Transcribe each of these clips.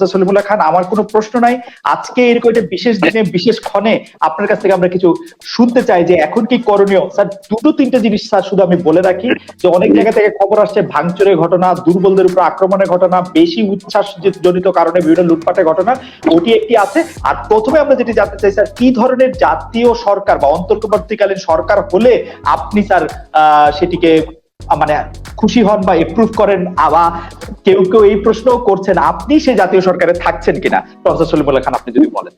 Professor Salimullah খান আমার কোনো প্রশ্ন নাই। আজকে এরকম একটা বিশেষ দিনে, বিশেষ ক্ষণে আপনার কাছ থেকে আমরা কিছু শুনতে চাই যে এখন কি করণীয়? স্যার, দুটো তিনটে জিনিস, স্যার, শুধু আমি বলে রাখি যে অনেক জায়গা থেকে খবর আসছে, ভাঙচুরের ঘটনা, দুর্বলদের উপর আক্রমণের ঘটনা, বেশি উচ্ছ্বাস জনিত কারণে বিভিন্ন লুটপাটের ঘটনা, ওটি একটি আছে। আর প্রথমে আমরা যেটি জানতে চাই, স্যার, কি ধরনের জাতীয় সরকার বা অন্তর্বর্তীকালীন সরকার হলে আপনি, স্যার সেটিকে মানে খুশি হন বা এপ্রুভ করেন, আবার কেউ কেউ এই প্রশ্ন করছেন, আপনি সেই জাতীয় সরকারে থাকছেন কিনা? প্রফেসর সলিমুল্লাহ খান, আপনি যদি বলেন।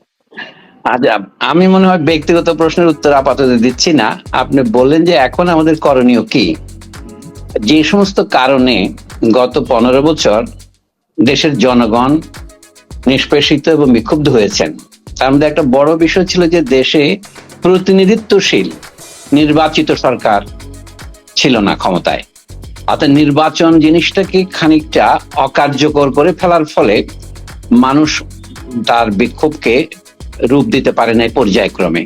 আচ্ছা আমি মনে হয় ব্যক্তিগত প্রশ্নের উত্তর আপাতত দিচ্ছি না। আপনি বললেন যে এখন আমাদের করণীয় কি? যে সমস্ত কারণে গত পনেরো বছর দেশের জনগণ নিষ্পেষিত এবং বিক্ষুব্ধ হয়েছেন। তার মধ্যে একটা বড় বিষয় ছিল যে দেশে প্রতিনিধিত্বশীল নির্বাচিত সরকার ছিল না ক্ষমতায়। অর্থাৎ নির্বাচন জিনিসটাকে খানিকটা অকার্যকর করে ফেলার ফলে মানুষ তার বিক্ষোভকে রূপ দিতে পারে না পর্যায়ক্রমে।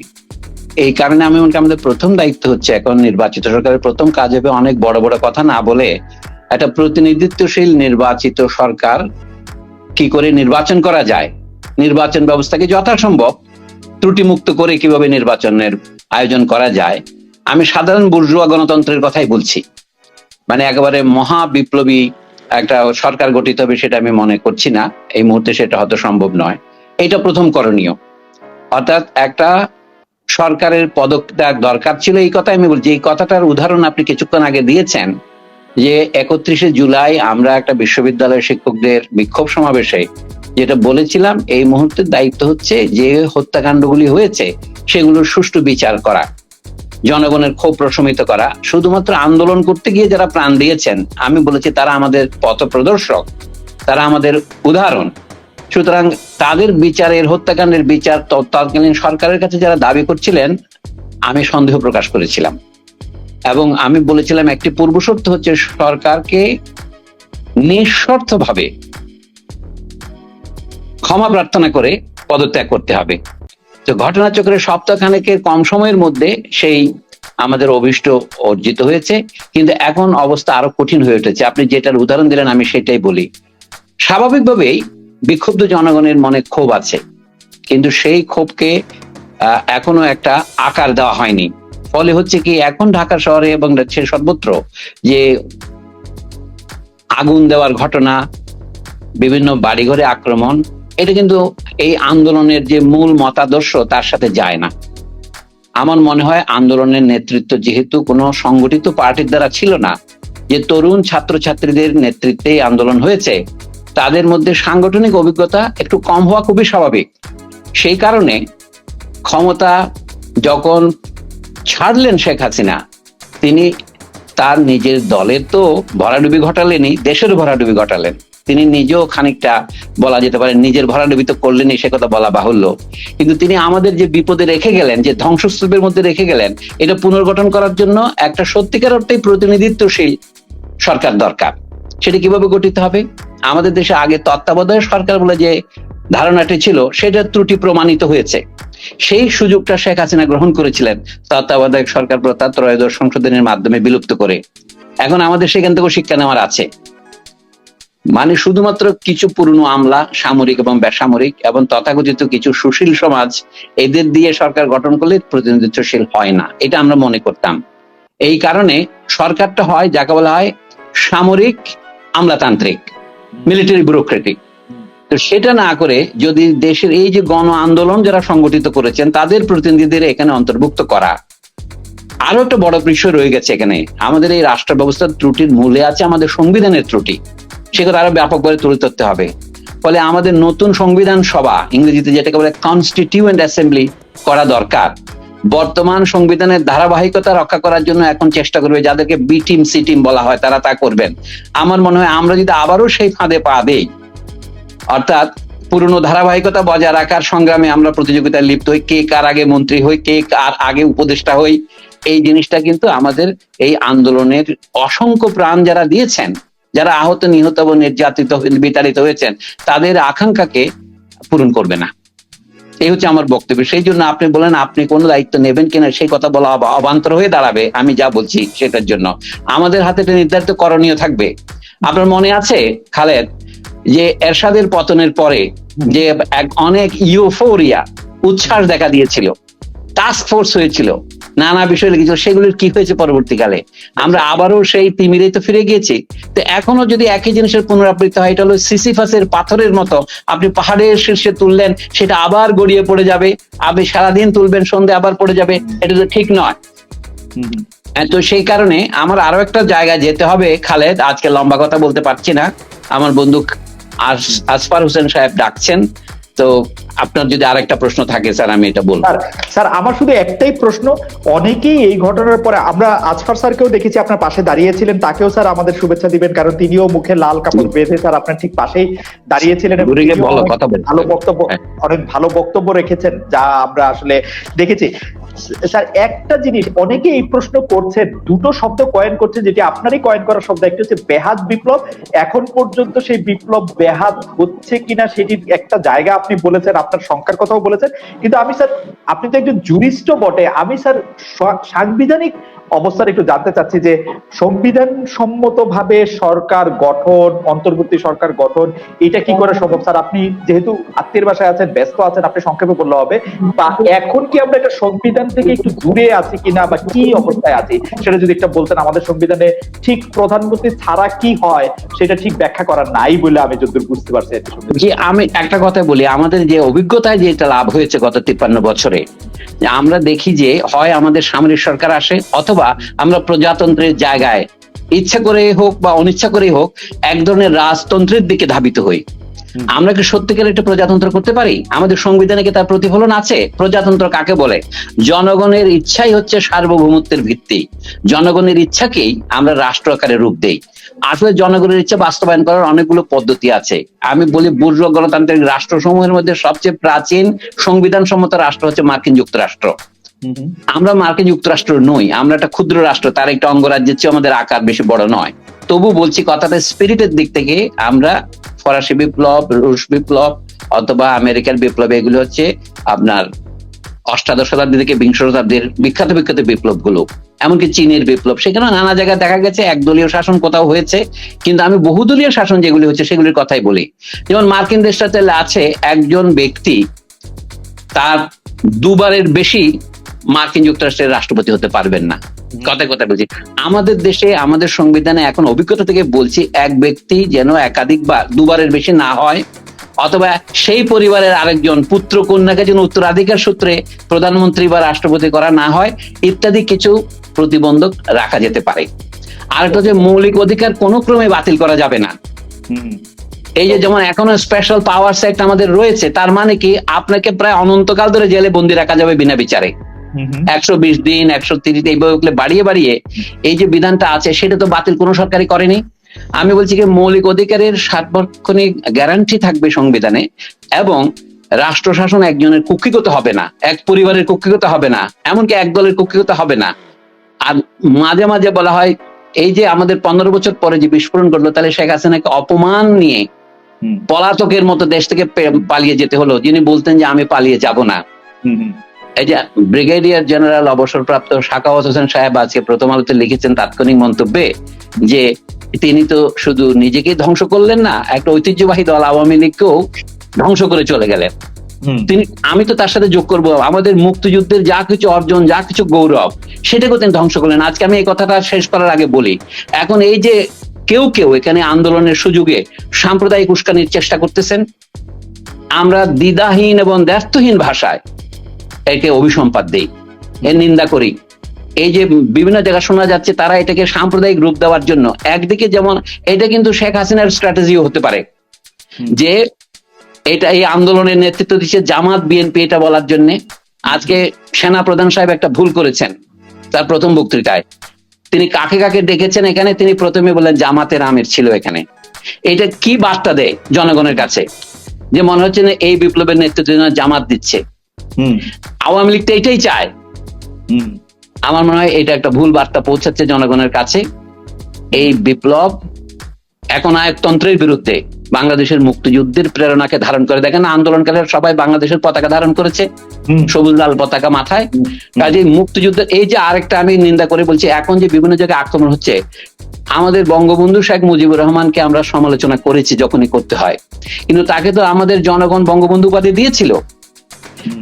এই কারণে আমি মনে আমাদের প্রথম দায়িত্ব হচ্ছে এখন নির্বাচিত সরকারের প্রথম কাজ হবে অনেক বড় বড় কথা না বলে একটা প্রতিনিধিত্বশীল নির্বাচিত সরকার কি করে নির্বাচন করা যায়? নির্বাচন ব্যবস্থাকে যথাসম্ভব ত্রুটিমুক্ত করে কীভাবে নির্বাচনের আয়োজন করা যায়? আমি সাধারণ বুর্জুয়া গণতন্ত্রের কথাই বলছি। মানে একেবারে মহা বিপ্লবী একটা সরকার গঠিত হবে সেটা আমি মনে করছি না। এই মুহূর্তে সেটা হয়তো সম্ভব নয়। এটা প্রথম করণীয়। অর্থাৎ একটা সরকারের পদত্যাগ দরকার ছিল। এই কথা আমি বলছি। এই কথাটার উদাহরণ আপনি কিছুক্ষণ আগে দিয়েছেন যে একত্রিশে জুলাই আমরা একটা বিশ্ববিদ্যালয়ের শিক্ষকদের বিক্ষোভ সমাবেশে যেটা বলেছিলাম, এই মুহূর্তের দায়িত্ব হচ্ছে যে হত্যাকাণ্ডগুলি হয়েছে, সেগুলোর সুষ্ঠু বিচার করা। জনগণের ক্ষোভ প্রশমিত করা, শুধুমাত্র আন্দোলন করতে গিয়ে যারা প্রাণ দিয়েছেন, আমি বলেছি তারা আমাদের পথ প্রদর্শক তারা আমাদের উদাহরণ। সুতরাং তাদের বিচারের, হত্যাকাণ্ডের বিচার তৎকালীন সরকারের কাছে যারা দাবি করছিলেন, আমি সন্দেহ প্রকাশ করেছিলাম। এবং আমি বলেছিলাম একটি পূর্ব শর্ত হচ্ছে সরকারকে নিঃশর্তভাবে ক্ষমা প্রার্থনা করে পদত্যাগ করতে হবে। তো ঘটনাচক্রের সপ্তাহখানেকের কম সময়ের মধ্যে সেই আমাদের অভিষ্ট অর্জিত হয়েছে, কিন্তু এখন অবস্থা আরও কঠিন হয়ে উঠেছে। আপনি যেটার উদাহরণ দিলেন, আমি সেটাই বলি। স্বাভাবিকভাবেই বিক্ষুব্ধ জনগণের মনে ক্ষোভ আছে, কিন্তু সেই ক্ষোভকে এখনও একটা আকার দেওয়া হয়নি। ফলে হচ্ছে কি, এখন ঢাকা শহরে এবং সর্বত্র যে আগুন দেওয়ার ঘটনা, বিভিন্ন বাড়িঘরে আক্রমণ এটা কিন্তু এই আন্দোলনের যে মূল মতাদর্শ, তার সাথে যায় না। আমার মনে হয় আন্দোলনের নেতৃত্ব যেহেতু কোনো সংগঠিত পার্টির দ্বারা ছিল না, যে তরুণ ছাত্রছাত্রীদের নেতৃত্বে আন্দোলন হয়েছে, তাদের মধ্যে সাংগঠনিক অভিজ্ঞতা একটু কম হওয়া খুবই স্বাভাবিক। সেই কারণে ক্ষমতা যখন ছাড়লেন শেখ হাসিনা, তিনি তার নিজের দলের তো ভরাডুবি ঘটালেনি দেশের ভরাডুবি ঘটালেন। তিনি নিজেও খানিকটা বলা যেতে পারে নিজের ভরাডুবি তো করলেনই সে কথা বলা বাহুল্য। কিন্তু তিনি আমাদের যে বিপদে রেখে গেলেন, যে ধ্বংসস্তূপের মধ্যে রেখে গেলেন, এটা পুনর্গঠন করার জন্য একটা সত্যিকার অর্থে প্রতিনিধিত্বশীল সরকার দরকার। সেটা কীভাবে গঠিত হবে? আমাদের দেশে আগে তত্ত্বাবধায়ক সরকার বলে যে ধারণাটি ছিল, সেটা ত্রুটি প্রমাণিত হয়েছে। সেই সুযোগটা শেখ হাসিনা গ্রহণ করেছিলেন তত্ত্বাবধায়ক সরকার প্রথা সংশোধনের মাধ্যমে বিলুপ্ত করে। এখন আমাদের সেখান থেকেও শিক্ষা নেওয়ার আছে। মানে শুধুমাত্র কিছু পুরনো আমলা, সামরিক এবং বেসামরিক এবং তথাকথিত কিছু সুশীল সমাজ, এদের দিয়ে সরকার গঠন করলে প্রতিনিধিত্বশীল হয় না। এটা আমরা মনে করতাম। এই কারণে সরকারটা হয়, যাকে বলা হয় সামরিক আমলাতান্ত্রিক মিলিটারি ব্যুরোক্রেটিক তো সেটা না করে যদি দেশের এই যে গণ আন্দোলন যারা সংগঠিত করেছেন, তাদের প্রতিনিধিদের এখানে অন্তর্ভুক্ত করা। আরও একটা বড় বিষয় রয়ে গেছে এখানে। আমাদের এই রাষ্ট্র ব্যবস্থার ত্রুটির মূলে আছে আমাদের সংবিধানের ত্রুটি। সেটা আরও ব্যাপকভাবে তুলে ধরতে হবে। ফলে আমাদের নতুন সংবিধান সভা ইংরেজিতে যেটাকে বলে কনস্টিটিউয়েন্ট অ্যাসেম্বলি করা দরকার। বর্তমান সংবিধানের ধারাবাহিকতা রক্ষা করার জন্য এখন চেষ্টা করবে যাদেরকে বি টিম সি টিম বলা হয়, তারা তা করবেন। আমার মনে হয় আমরা যদি আবারও সেই ফাঁদে পা দেই, অর্থাৎ পুরনো ধারাবাহিকতা বজায় রাখার সংগ্রামে আমরা প্রতিযোগিতায় লিপ্ত হই, কে কার আগে মন্ত্রী হই, কে কার আগে উপদেষ্টা হই, এই জিনিসটা কিন্তু আমাদের এই আন্দোলনের অসংখ্য প্রাণ যারা দিয়েছেন যারা আহত, নিহত এবং নির্যাতিত বিতাড়িত হয়েছেন, তাদের আকাঙ্ক্ষাকে পূরণ করবে না। এই হচ্ছে আমার বক্তব্য। সেই জন্য আপনি বলেন, আপনি কোন দায়িত্ব নেবেন কিনা, সেই কথা বলা অবান্তর হয়ে দাঁড়াবে, আমি যা বলছি সেটার জন্য। আমাদের হাতে একটা নির্ধারিত করণীয় থাকবে। আপনার মনে আছে, খালেদ, যে এরশাদের পতনের পরে যে এক অনেক ইউফোরিয়া, উচ্ছ্বাস দেখা দিয়েছিল। টাস্ক ফোর্স হয়েছিল নানা বিষয় লিখেছিল সেগুলির কি হয়েছে পরবর্তীকালে? আমরা আবারও সেই তিমিরে তো ফিরে গিয়েছি। তো এখনও যদি একই জিনিসের পুনরাবৃত্তি হয় এটা হলো সিসিফাসের পাথরের মতো আপনি পাহাড়ের শীর্ষে তুললেন সেটা আবার গড়িয়ে পড়ে যাবে আপনি সারাদিন তুলবেন সন্ধে আবার পড়ে যাবে এটা তো ঠিক নয়। তো সেই কারণে আমার আরও একটা জায়গায় যেতে হবে খালেদ আজকে লম্বা কথা বলতে পারছি না। আমার বন্ধু আস- আসফার হোসেন সাহেব ডাকছেন। তো আপনার যদি আর একটা প্রশ্ন থাকে স্যার আমি এটা বলব। স্যার আমার শুধু একটাই প্রশ্ন অনেকেই এই ঘটনার পরে আমরা আজফার স্যারকেও দেখেছি আপনার পাশে দাঁড়িয়েছিলেন তাকেও স্যার আমাদের শুভেচ্ছা দিবেন কারণ তিনিও মুখে লাল কাপড় বেঁধে স্যার আপনার ঠিক পাশেই দাঁড়িয়েছিলেন ভালো বক্তব্য হ্যাঁ। অনেক ভালো বক্তব্য রেখেছেন যা আমরা আসলে দেখেছি। স্যার, একটা জিনিস অনেকে এই প্রশ্ন করছে, দুটো শব্দ কয়েন করছে, যেটি আপনারই কয়েন করার শব্দ, একটি হচ্ছে বেহাত বিপ্লব। এখন পর্যন্ত সেই বিপ্লব বেহাত হচ্ছে কিনা, সেটি একটা জায়গা আপনি বলেছেন, আপনার সংখ্যার কথাও বলেছেন। কিন্তু আমি, স্যার, আপনি তো একজন জুরিস্ট বটে। আমি, স্যার সাংবিধানিক অবস্থার একটু জানতে চাচ্ছি যে সংবিধান সম্মত ভাবে সরকার গঠন, অন্তর্বর্তী সরকার গঠন, এটা কি করে সম্ভব? স্যার, আপনি যেহেতু আত্মীয় বাসায় আছেন, ব্যস্ত আছেন, আপনি সংক্ষেপে বললে হবে। বা এখন কি আমরা একটা সংবিধান থেকে একটু দূরে আছি কিনা বা কি অবস্থায় আছি, সেটা যদি একটা বলতেন আমাদের সংবিধানে ঠিক প্রধানমন্ত্রী ছাড়া কি হয়, সেটা ঠিক ব্যাখ্যা করা নাই বলে আমি যতদূর বুঝতে পারছি আমি একটা কথা বলি, আমাদের যে অভিজ্ঞতায় যে এটা লাভ হয়েছে গত তিপ্পান্ন বছরে আমরা দেখি যে হয় আমাদের সামরিক সরকার আসে অথবা আমরা প্রজাতন্ত্রের জায়গায় ইচ্ছা করে হোক বা অনিচ্ছা করেই হোক এক ধরনের রাজতন্ত্রের দিকে ধাবিত হই। আমরা কি সত্যিকার একটা প্রজাতন্ত্র করতে পারি? আমাদের সংবিধানে কি তার প্রতিফলন আছে? প্রজাতন্ত্র কাকে বলে? জনগণের ইচ্ছাই হচ্ছে সার্বভৌমত্বের ভিত্তি। জনগণের ইচ্ছাকেই আমরা রাষ্ট্র আকারে রূপ দেই। আসলে জনগণের ইচ্ছা বাস্তবায়ন করার অনেকগুলো পদ্ধতি আছে। আমি বলি বুর্জ গণতান্ত্রিক রাষ্ট্রসমূহের মধ্যে সবচেয়ে প্রাচীন সংবিধান সম্মত রাষ্ট্র হচ্ছে মার্কিন যুক্তরাষ্ট্র। আমরা মার্কিন যুক্তরাষ্ট্র নই আমরা একটা ক্ষুদ্র রাষ্ট্র তার একটা অঙ্গরাজ্যের চেয়ে আমাদের আকার বেশি বড় নয়। তবু বলছি কথাটা স্পিরিটের দিক থেকে আমরা ফরাসি বিপ্লব রুশ বিপ্লব অথবা আমেরিকার বিপ্লব এগুলো হচ্ছে আপনার অষ্টাদশ শতাব্দী থেকে বিংশ শতাব্দীর বিখ্যাত বিখ্যাত বিপ্লবগুলো এমনকি চীনের বিপ্লব সেখানে নানা জায়গায় দেখা গেছে একদলীয় শাসন কোথাও হয়েছে কিন্তু আমি বহুদলীয় শাসন যেগুলি হচ্ছে সেগুলির কথাই বলি। যেমন মার্কিন দেশটাতে আছে একজন ব্যক্তি তার দুবারের বেশি মার্কিন যুক্তরাষ্ট্রের রাষ্ট্রপতি হতে পারবেন না। কথায় কথা বলছি আমাদের দেশে আমাদের সংবিধানে এখন অভিজ্ঞতা থেকে বলছি এক ব্যক্তি যেন একাধিকবার দুবারের বেশি না হয় অথবা সেই পরিবারের আরেকজন পুত্র কন্যাকে যেন উত্তরাধিকার সূত্রে প্রধানমন্ত্রী বা রাষ্ট্রপতি করা না হয় ইত্যাদি কিছু প্রতিবন্ধক রাখা যেতে পারে। আরেকটা হচ্ছে মৌলিক অধিকার কোনো ক্রমে বাতিল করা যাবে না। এই যে যেমন এখনও স্পেশাল পাওয়ার সেক্ট আমাদের রয়েছে তার মানে কি আপনাকে প্রায় অনন্তকাল ধরে জেলে বন্দি রাখা যাবে বিনা বিচারে। একশো বিশ দিন একশো তিরিশ এইভাবে বাড়িয়ে বাড়িয়ে এই যে বিধানটা আছে সেটা তো বাতিল কোনো সরকারই করেনি। আমি বলছি যে মৌলিক অধিকারের সার্বক্ষণিক গ্যারান্টি থাকবে সংবিধানে এবং রাষ্ট্র শাসন একজনের কুক্ষিগত হবে না এক পরিবারের কুক্ষিগত হবে না এমনকি এক দলের কুক্ষিগত হবে না। আর মাঝে মাঝে বলা হয় এই যে আমাদের পনেরো বছর পরে যে বিস্ফোরণ ঘটলো তাহলে শেখ হাসিনাকে অপমান নিয়ে পলাতকের মতো দেশ থেকে পালিয়ে যেতে হলো যিনি বলতেন যে আমি পালিয়ে যাব না। এই যে ব্রিগেডিয়ার জেনারেল অবসরপ্রাপ্ত শাকাওয়াত হোসেন সাহেব আজকে প্রথম আলোতে লিখেছেন তাৎক্ষণিক মন্তব্যে যে তিনি তো শুধু নিজেকে ধ্বংস করলেন না একটা ঐতিহ্যবাহী দল আওয়ামী লীগকেও ধ্বংস করে চলে গেলেন। তিনি আমি তো তার সাথে যোগ করব। আমাদের মুক্তিযুদ্ধের যা কিছু অর্জন যা কিছু গৌরব সেটাকেও তিনি ধ্বংস করলেন। আজকে আমি এই কথাটা শেষ করার আগে বলি এখন এই যে কেউ কেউ এখানে আন্দোলনের সুযোগে সাম্প্রদায়িক উস্কানির চেষ্টা করতেছেন আমরা দ্বিধাহীন এবং ব্যর্থহীন ভাষায় একে অভিসম্পাদ দেই এর নিন্দা করি। এই যে বিভিন্ন জায়গায় শোনা যাচ্ছে তারা এটাকে সাম্প্রদায়িক রূপ দেওয়ার জন্য। একদিকে যেমন এটা কিন্তু শেখ হাসিনার স্ট্র্যাটেজিও হতে পারে। যে এটা এই আন্দোলনের নেতৃত্ব দিচ্ছে জামাত বিএনপি এটা বলার জন্য। আজকে সেনা প্রধান সাহেব একটা ভুল করেছেন তার প্রথম বক্তৃতায়। তিনি কাকে কাকে ডেকেছেন এখানে তিনি প্রথমে বললেন জামাতের আমের ছিল এখানে। এটা কি বার্তা দেয় জনগণের কাছে? যে মনে হচ্ছে না এই বিপ্লবের নেতৃত্ব জামাত দিচ্ছে। আওয়ামী লীগ তো এটাই চায়। আমার মনে হয় এটা একটা ভুল বার্তা পৌঁছাচ্ছে জনগণের কাছে। এই বিপ্লব এখন আয়কতন্ত্রের বিরুদ্ধে বাংলাদেশের মুক্তিযুদ্ধের প্রেরণাকে ধারণ করে। দেখেন আন্দোলনকারীরা সবাই বাংলাদেশের পতাকা ধারণ করেছে সবুজ লাল পতাকা মাথায়। কাজে মুক্তিযুদ্ধের এই যে আরেকটা আমি নিন্দা করে বলছি এখন যে বিভিন্ন জায়গায় আক্রমণ হচ্ছে আমাদের বঙ্গবন্ধু শেখ মুজিবুর রহমানকে আমরা সমালোচনা করেছি যখনই করতে হয়। কিন্তু তাকে তো আমাদের জনগণ বঙ্গবন্ধু উপাধি দিয়েছিল।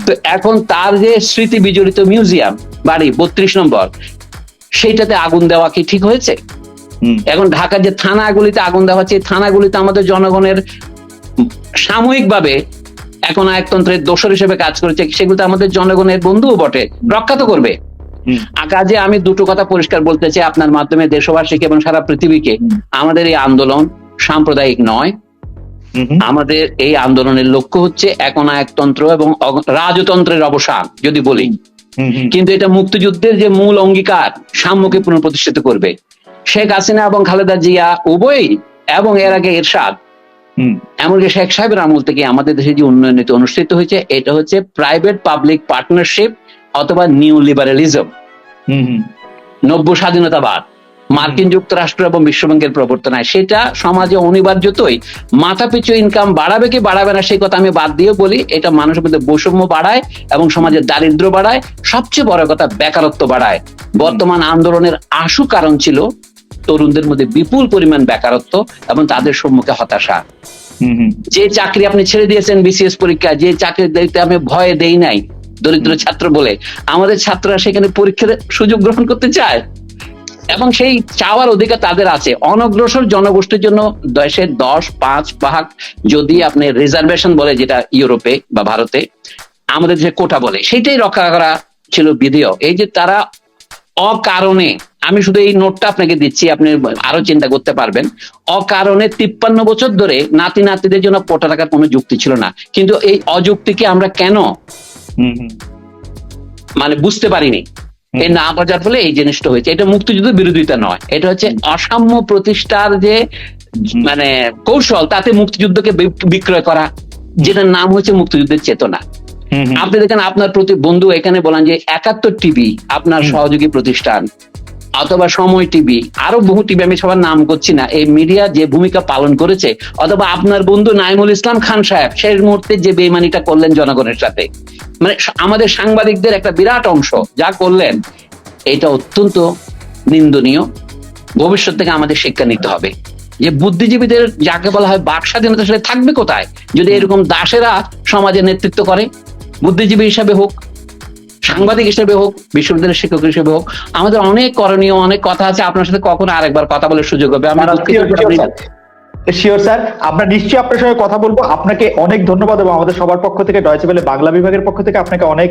তো এখন তার যে স্মৃতি বিজড়িত মিউজিয়াম বাড়ি বত্রিশ নম্বর সেইটাতে আগুন দেওয়া কি ঠিক হয়েছে? এখন ঢাকার যে থানাগুলিতে আগুন দেওয়া হচ্ছে থানাগুলিতে আমাদের জনগণের সাময়িকভাবে এখন একতন্ত্রের দোষর হিসেবে কাজ করেছে সেগুলোতে আমাদের জনগণের বন্ধুও বটে রক্ষা তো করবে। কাজে আমি দুটো কথা পরিষ্কার বলতে চাই আপনার মাধ্যমে দেশবাসীকে এবং সারা পৃথিবীকে আমাদের এই আন্দোলন সাম্প্রদায়িক নয় আমাদের এই আন্দোলনের লক্ষ্য হচ্ছে একনা একতন্ত্র এবং রাজতন্ত্রের অবসান যদি বলি। কিন্তু এটা মুক্তিযুদ্ধের যে মূল অঙ্গীকার সাম্যকে পুনঃপ্রতিষ্ঠিত করবে। শেখ হাসিনা এবং খালেদা জিয়া উভয়ই এবং এর আগে এরশাদ। এমনকি শেখ সাহেবের আমল থেকে আমাদের দেশে যে উন্নয়ন নীতি অনুষ্ঠিত হয়েছে এটা হচ্ছে প্রাইভেট পাবলিক পার্টনারশিপ অথবা নিউ লিবারালিজম নব্য স্বাধীনতাবাদ। মার্কিন যুক্তরাষ্ট্র এবং বিশ্বব্যাংকের প্রবর্তনায় সেটা সমাজে অনিবার্যতই মাথা পিছু ইনকাম বাড়াবে কি বাড়াবে না সেই কথা আমি বাদ দিয়ে বলি এটা মানুষের মধ্যে বৈষম্য বাড়ায় এবং সমাজের দারিদ্র বাড়ায়। সবচেয়ে বড় কথা বেকারত্ব বাড়ায়। বর্তমান আন্দোলনের আশু কারণ ছিল তরুণদের মধ্যে বিপুল পরিমাণ বেকারত্ব এবং তাদের সম্মুখে হতাশা। যে চাকরি আপনি ছেড়ে দিয়েছেন বিসিএস পরীক্ষা যে চাকরি দিতে আমি ভয় দেই নাই দরিদ্র ছাত্র বলে আমাদের ছাত্ররা সেখানে পরীক্ষার সুযোগ গ্রহণ করতে চায়? এবং সেই চাওয়ার অধিকার তাদের আছে। অনগ্রসর জনগোষ্ঠীর জন্য দেশের দশ পাঁচ ভাগ যদি আপনি রিজার্ভেশন বলে যেটা ইউরোপে বা ভারতে আমাদের যে কোটা বলে সেটাই রক্ষা করা ছিল বিধেয়। এই যে তারা অকারণে আমি শুধু এই নোটটা আপনাকে দিচ্ছি আপনি আরও চিন্তা করতে পারবেন অকারণে তিপ্পান্ন বছর ধরে নাতি নাতিদের জন্য কোটা রাখার কোনো যুক্তি ছিল না। কিন্তু এই অযুক্তিকে আমরা কেন মানে বুঝতে পারিনি। এই না বাজার ফলে এই জিনিসটা হয়েছে। এটা মুক্তিযুদ্ধ বিরোধিতা নয়। এটা হচ্ছে অসাম্য প্রতিষ্ঠার যে মানে কৌশল তাতে মুক্তিযুদ্ধকে বিক্রয় করা যেটার নাম হচ্ছে মুক্তিযুদ্ধের চেতনা। আপনি দেখেন আপনার প্রতি বন্ধু এখানে বলেন যে একাত্তর টিভি আপনার সহযোগী প্রতিষ্ঠান। অথবা সময় টিভি, আরও বহু টিভি আমি সবার নাম করছি না, এই মিডিয়া যে ভূমিকা পালন করেছে, অথবা আপনার বন্ধু নাইমুল ইসলাম খান সাহেব শেষ মুহূর্তে যে বেমানিটা করলেন জনগণের সাথে। মানে আমাদের সাংবাদিকদের একটা বিরাট অংশ যা করলেন, এটা অত্যন্ত নিন্দনীয়। ভবিষ্যৎ থেকে আমাদের শিক্ষা নিতে হবে। যে বুদ্ধিজীবীদের যাকে বলা হয় বাক স্বাধীনতা সেটা থাকবে কোথায়? যদি এরকম দাসেরা সমাজে নেতৃত্ব করে, বুদ্ধিজীবী হিসাবে হোক সাংবাদিক হিসেবে হোক বিশ্ববিদ্যালয়ের শিক্ষক হিসেবে হোক আমাদের অনেক করণীয় অনেক কথা আছে আপনার সাথে কখনো আরেকবার কথা বলার সুযোগ হবে। আমি দুঃখিত যে আপনি- শিওর স্যার আমরা নিশ্চয়ই আপনার সঙ্গে কথা বলব। আপনাকে অনেক ধন্যবাদ এবং আমাদের সবার পক্ষ থেকে ডয়চে বেলে বাংলা বিভাগের পক্ষ থেকে আপনাকে অনেক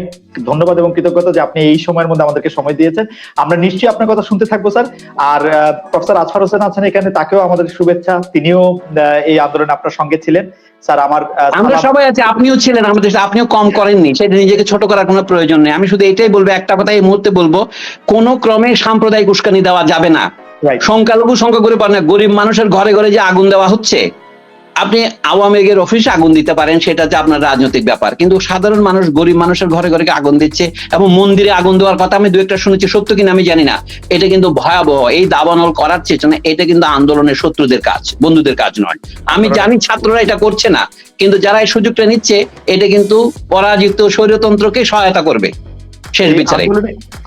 ধন্যবাদ এবং কৃতজ্ঞতা যে আপনি এই সময়ের মধ্যে আমাদেরকে সময় দিয়েছেন। আমরা নিশ্চয়ই আপনার কথা শুনতে থাকব স্যার আর প্রফেসর আজফার হোসেন আছেন এখানে, তাকেও আমাদের শুভেচ্ছা। তিনিও এই আন্দোলনে আপনার সঙ্গে ছিলেন। স্যার আমার আমরা সবাই আছি, আপনিও ছিলেন আমাদের আপনিও কম করেননি। সেটা নিজেকে ছোট করার কোনো প্রয়োজন নেই। আমি শুধু এটাই বলব, একটা কথা এই মুহূর্তে বলব, কোনো ক্রমে সাম্প্রদায়িক উস্কানি দেওয়া যাবে না. সংখ্যালঘু সংখ্যাগুরু পারে না গরিব মানুষের ঘরে ঘরে যে আগুন দেওয়া হচ্ছে আপনি আওয়ামী লীগের অফিসে আগুন দিতে পারেন সেটা হচ্ছে আপনার রাজনৈতিক ব্যাপার। কিন্তু সাধারণ মানুষ গরিব মানুষের ঘরে ঘরে আগুন দিচ্ছে এবং মন্দিরে আগুন দেওয়ার কথা আমি দু একটা শুনেছি সত্য কিনা আমি জানি না। এটা কিন্তু ভয়াবহ এই দাবানল করার চেতনা এটা কিন্তু আন্দোলনের শত্রুদের কাজ বন্ধুদের কাজ নয়। আমি জানি ছাত্ররা এটা করছে না কিন্তু যারা এই সুযোগটা নিচ্ছে এটা কিন্তু পরাজিত স্বৈরতন্ত্রকে সহায়তা করবে। শেষ বিচারে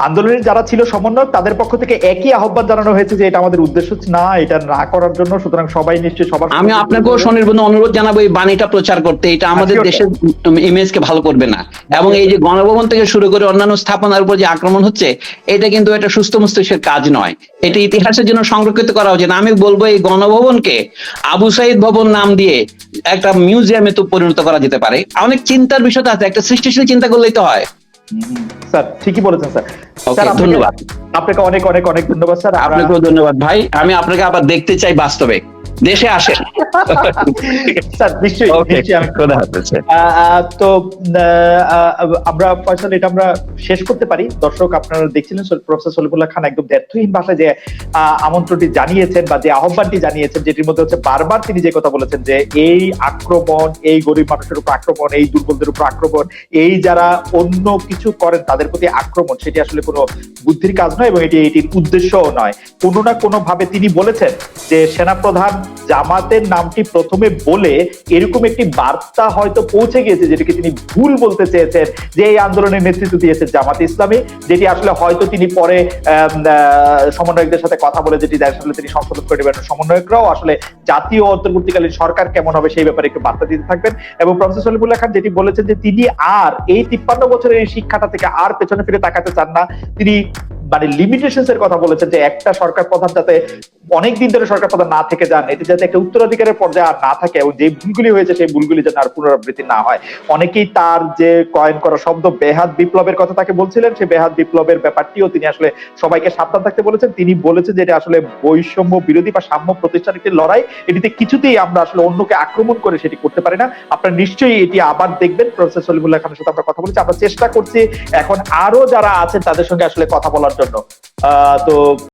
আন্দোলনের যারা ছিল সমন্বয়ক তাদের পক্ষ থেকে একই আহ্বান জানানো হয়েছে যে এটা আমাদের উদ্দেশ্য না এটা না করার জন্য সুতরাং সবাই নিশ্চয়ই সবার আমি আপনাকেও স্বনির্বন্ধ অনুরোধ জানাব এই বাণীটা প্রচার করতে। এটা আমাদের দেশের ইমেজকে ভালো করবে না। এবং এই যে গণভবন থেকে শুরু করে অন্যান্য স্থাপনার উপর যে আক্রমণ হচ্ছে এটা কিন্তু একটা সুস্থ মস্তিষ্কের কাজ নয়। এটা ইতিহাসের জন্য সংরক্ষিত করা উচিত। আমি বলব এই গণভবনকে আবু সাইদ ভবন নাম দিয়ে একটা মিউজিয়ামে তো পরিণত করা যেতে পারে। অনেক চিন্তার বিষয় আছে। একটা সৃষ্টিশীল চিন্তা করলেই তো হয়। স্যার ঠিকই বলেছেন স্যার। আপনাকে- ধন্যবাদ। আপনাকে অনেক অনেক অনেক ধন্যবাদ স্যার। আপনাকেও ধন্যবাদ। ভাই আমি আপনাকে আবার দেখতে চাই বাস্তবে। দেশে আসেন স্যার নিশ্চয়ই নিশ্চয়ই আমি খোদা আহ, তো আমরা ফয়সাল এটা আমরা শেষ করতে পারি। দর্শক আপনারা দেখছিলেন প্রফেসর সলিমুল্লাহ খান একদম ব্যর্থহীন ভাষায় যে আমন্ত্রণটি জানিয়েছেন বা যে আহ্বানটি জানিয়েছেন যেটির মধ্যে হচ্ছে বারবার তিনি যে কথা বলেছেন যে এই আক্রমণ এই গরিব মানুষের উপর আক্রমণ এই দুর্বলদের উপর আক্রমণ এই যারা অন্য কিছু করেন তাদের প্রতি আক্রমণ সেটি আসলে কোনো বুদ্ধির কাজ নয় এবং এটি এটির উদ্দেশ্যও নয়। কোনো না কোনো ভাবে তিনি বলেছেন যে সেনাপ্রধান জামাতের নামটি প্রথমে বলে এরকম একটি বার্তা হয়তো পৌঁছে গিয়েছে যেটাকে তিনি ভুল বলতে চেয়েছেন, যে এই আন্দোলনের নেতৃত্ব দিয়েছে জামাত ইসলামী, যেটি আসলে হয়তো তিনি পরে সমন্বয়কদের সাথে কথা বলে যেটি আসলে তিনি সংশোধন করে দেবেন। সমন্বয়করাও আসলে জাতীয় অন্তর্বর্তীকালীন সরকার কেমন হবে সেই ব্যাপারে একটু বার্তা দিতে থাকবেন। এবং প্রফেসর সলিমুল্লাহ খান যেটি বলেছেন যে তিনি আর এই তিপ্পান্ন বছরের এই শিক্ষাটা থেকে আর পেছনে ফিরে তাকাতে চান না। তিনি মানে লিমিটেশনস এর কথা বলেছেন যে একটা সরকার প্রধান যাতে অনেক দিন ধরে সরকার প্রধান না থেকে যান এটি যাতে একটা উত্তরাধিকারের পর্যায়ে আর না থাকে এবং যে ভুলগুলি হয়েছে, সেই ভুলগুলি যাতে আর পুনরাবৃত্তি না হয়। অনেকেই তার যে কয়েন করা শব্দ বেহাত বিপ্লবের কথা তাকে বলছিলেন, সেই বেহাত বিপ্লবের ব্যাপারটিও তিনি আসলে সবাইকে সাবধান থাকতে বলেছেন। তিনি বলেছেন যে এটা আসলে বৈষম্য বিরোধী বা সাম্য প্রতিষ্ঠান একটি লড়াই। এটিতে কিছুতেই আমরা আসলে অন্যকে আক্রমণ করে সেটি করতে পারি না। আপনারা নিশ্চয়ই এটি আবার দেখবেন। প্রফেসর সলিমুল্লাহ খানের সাথে আমরা কথা বলেছি। আমরা চেষ্টা করছি এখন আরও যারা আছেন তাদের সঙ্গে আসলে কথা বলার জন্য। আহ, তো